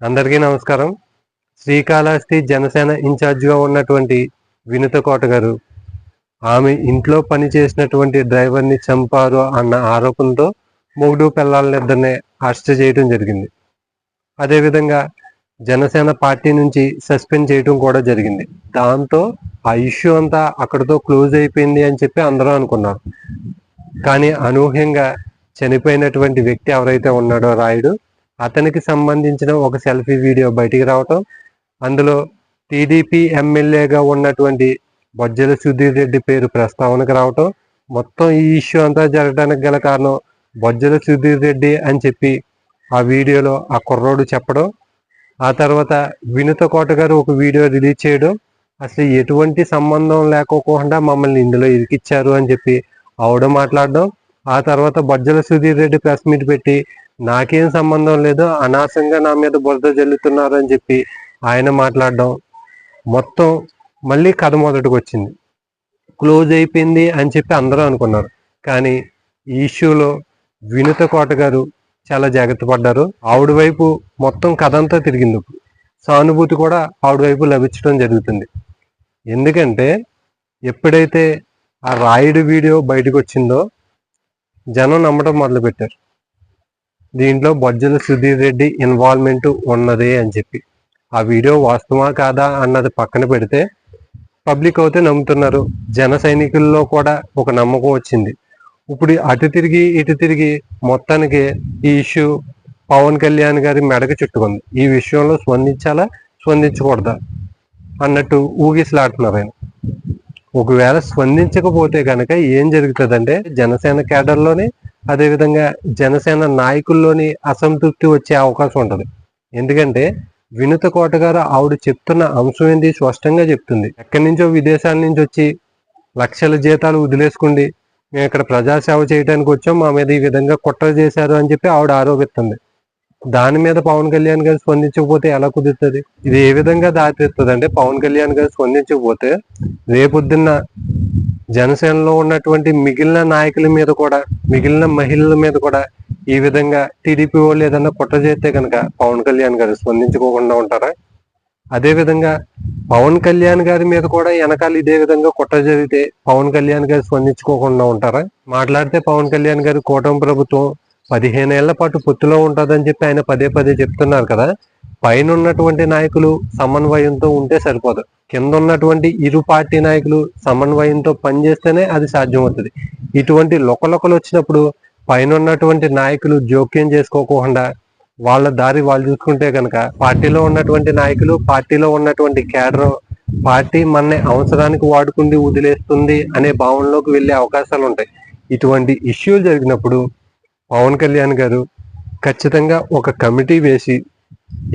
అందరికీ నమస్కారం. శ్రీకాళహస్తి జనసేన ఇన్ఛార్జిగా ఉన్నటువంటి వినుత కోట గారు ఆమె ఇంట్లో పని చేసినటువంటి డ్రైవర్ని చంపారు అన్న ఆరోపణతో మొగుడు పిల్లలిద్దరిని అరెస్ట్ చేయడం జరిగింది. అదేవిధంగా జనసేన పార్టీ నుంచి సస్పెండ్ చేయడం కూడా జరిగింది. దాంతో ఆ ఇష్యూ అంతా అక్కడితో క్లోజ్ అయిపోయింది అని చెప్పి అందరూ అనుకున్నారు. కానీ అనూహ్యంగా చనిపోయినటువంటి వ్యక్తి ఎవరైతే ఉన్నాడో రాయుడు అతనికి సంబంధించిన ఒక సెల్ఫీ వీడియో బయటికి రావటం అందులో టీడీపీ ఎమ్మెల్యేగా ఉన్నటువంటి బొజ్జల సుధీర్ రెడ్డి పేరు ప్రస్తావనకు రావటం మొత్తం ఈ ఇష్యూ అంతా జరగడానికి గల కారణం బొజ్జల సుధీర్ రెడ్డి అని చెప్పి ఆ వీడియోలో ఆ కుర్రోడు చెప్పడం. ఆ తర్వాత వినుత కోట గారు ఒక వీడియో రిలీజ్ చేయడం. అసలు ఎటువంటి సంబంధం లేకోకుండా మమ్మల్ని ఇందులో ఇరికిచ్చారు అని చెప్పి ఆవిడ మాట్లాడడం. ఆ తర్వాత బజ్జల సుధీర్ రెడ్డి ప్రెస్ మీట్ పెట్టి నాకేం సంబంధం లేదు అనాసంగా నా మీద బురద జల్లుతున్నారని చెప్పి ఆయన మాట్లాడడం మొత్తం మళ్ళీ కథ మొదటికి వచ్చింది క్లోజ్ అయిపోయింది అని చెప్పి అందరూ అనుకున్నారు. కానీ ఈ ఇష్యూలో వినుత కోట గారు చాలా జాగ్రత్త పడ్డారు. ఆవిడ వైపు మొత్తం కథ అంతా తిరిగింది ఇప్పుడు. సానుభూతి కూడా ఆవిడ వైపు లభించడం జరుగుతుంది. ఎందుకంటే ఎప్పుడైతే ఆ రాయుడు వీడియో బయటకు వచ్చిందో జనం నమ్మడం మొదలుపెట్టారు. దీంట్లో బొజ్జల సుధీర్ రెడ్డి ఇన్వాల్వ్మెంట్ ఉన్నది అని చెప్పి. ఆ వీడియో వాస్తవా కాదా అన్నది పక్కన పెడితే పబ్లిక్ అయితే నమ్ముతున్నారు. జన సైనికుల్లో కూడా ఒక నమ్మకం వచ్చింది. ఇప్పుడు అటు తిరిగి ఇటు తిరిగి మొత్తానికి ఈ ఇష్యూ పవన్ కళ్యాణ్ గారి మెడకు చుట్టుకుంది. ఈ విషయంలో స్పందించాలా? స్పందించకూడదా? అన్నట్టు ఊగిసలాడుతున్నారు ఆయన. ఒకవేళ స్పందించకపోతే కనుక ఏం జరుగుతుందంటే జనసేన కేడర్లోని అదేవిధంగా జనసేన నాయకుల్లోని అసంతృప్తి వచ్చే అవకాశం ఉంటుంది. ఎందుకంటే వినుత కోటగారు ఆవిడ చెప్తున్న అంశం ఏంటి స్పష్టంగా చెప్తుంది. ఎక్కడి నుంచో విదేశాల నుంచి వచ్చి లక్షల జీతాలు వదిలేసుకుండి మేము ఇక్కడ ప్రజాసేవ చేయడానికి వచ్చాం మా మీద ఈ విధంగా కుట్ర చేశారు అని చెప్పి ఆవిడ ఆరోపిస్తుంది. దాని మీద పవన్ కళ్యాణ్ గారు స్పందించకపోతే ఎలా కుదురుతుంది? ఇది ఏ విధంగా దారితీస్తుంది అంటే పవన్ కళ్యాణ్ గారు స్పందించకపోతే రేపొద్దున్న జనసేనలో ఉన్నటువంటి మిగిలిన నాయకుల మీద కూడా మిగిలిన మహిళల మీద కూడా ఈ విధంగా టీడీపీ వాళ్ళు ఏదన్నా కుట్ర చేస్తే కనుక పవన్ కళ్యాణ్ గారు స్పందించుకోకుండా ఉంటారా? అదే విధంగా పవన్ కళ్యాణ్ గారి మీద కూడా వెనకాల ఇదే విధంగా కుట్ర జరిగితే పవన్ కళ్యాణ్ గారు స్పందించుకోకుండా ఉంటారా? మాట్లాడితే పవన్ కళ్యాణ్ గారు కూటమి ప్రభుత్వం పదిహేను ఏళ్ళ పాటు పొత్తులో ఉంటుందని చెప్పి ఆయన పదే పదే చెప్తున్నారు కదా. పైన ఉన్నటువంటి నాయకులు సమన్వయంతో ఉంటే సరిపోదు. కింద ఉన్నటువంటి ఇరు పార్టీ నాయకులు సమన్వయంతో పనిచేస్తేనే అది సాధ్యమవుతుంది. ఇటువంటి లొకలొకలు వచ్చినప్పుడు పైన ఉన్నటువంటి నాయకులు జోక్యం చేసుకోకుండా వాళ్ళ దారి వాళ్ళు చూసుకుంటే కనుక పార్టీలో ఉన్నటువంటి నాయకులు పార్టీలో ఉన్నటువంటి కేడర్ పార్టీ మన అవసరానికి వాడుకుండి వదిలేస్తుంది అనే భావనలోకి వెళ్ళే అవకాశాలు ఉంటాయి. ఇటువంటి ఇష్యూలు జరిగినప్పుడు పవన్ కళ్యాణ్ గారు ఖచ్చితంగా ఒక కమిటీ వేసి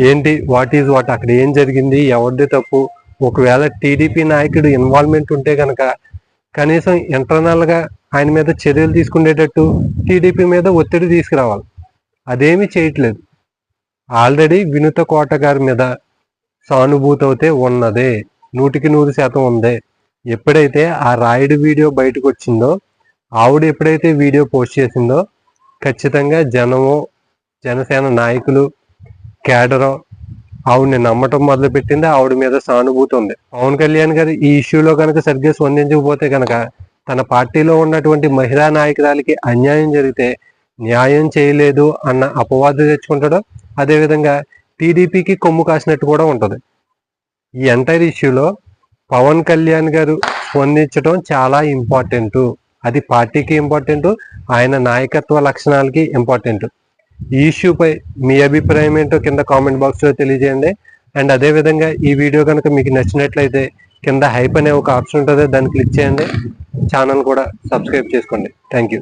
ఏంటి వాట్ ఈజ్ వాట్ అక్కడ ఏం జరిగింది ఎవరిది తప్పు ఒకవేళ టీడీపీ నాయకుడు ఇన్వాల్వ్మెంట్ ఉంటే కనుక కనీసం ఇంటర్నల్గా ఆయన మీద చర్యలు తీసుకునేటట్టు టీడీపీ మీద ఒత్తిడి తీసుకురావాలి. అదేమీ చేయట్లేదు. ఆల్రెడీ వినుత కోట గారి మీద సానుభూతి అయితే ఉన్నదే నూటికి నూరు శాతం ఉంది. ఎప్పుడైతే ఆ రాయుడు వీడియో బయటకు వచ్చిందో ఆవిడ ఎప్పుడైతే వీడియో పోస్ట్ చేసిందో ఖచ్చితంగా జనము జనసేన నాయకులు కేడరం ఆవిడని నమ్మటం మొదలుపెట్టింది. ఆవిడ మీద సానుభూతి ఉంది. పవన్ కళ్యాణ్ గారు ఈ ఇష్యూలో కనుక సరిగ్గా స్పందించకపోతే కనుక తన పార్టీలో ఉన్నటువంటి మహిళా నాయకురాలకి అన్యాయం జరిగితే న్యాయం చేయలేదు అన్న అపవాదు తెచ్చుకుంటాడు అదేవిధంగా టీడీపీకి కొమ్ము కాసినట్టు కూడా ఉంటుంది. ఈ ఎంటైర్ ఇష్యూలో పవన్ కళ్యాణ్ గారు స్పందించడం చాలా ఇంపార్టెంట్ అది పార్టీకి ఇంపార్టెంట్ ఆయన నాయకత్వ లక్షణాలకి ఇంపార్టెంట్ ఈ ఇష్యూపై మీ అభిప్రాయం ఏంటో కింద కామెంట్ బాక్స్లో తెలియజేయండి. అండ్ అదే విధంగా ఈ వీడియో కనుక మీకు నచ్చినట్లయితే కింద హైప్ అనే ఒక ఆప్షన్ ఉంటుంది దాన్ని క్లిక్ చేయండి. ఛానల్ కూడా సబ్స్క్రైబ్ చేసుకోండి. Thank you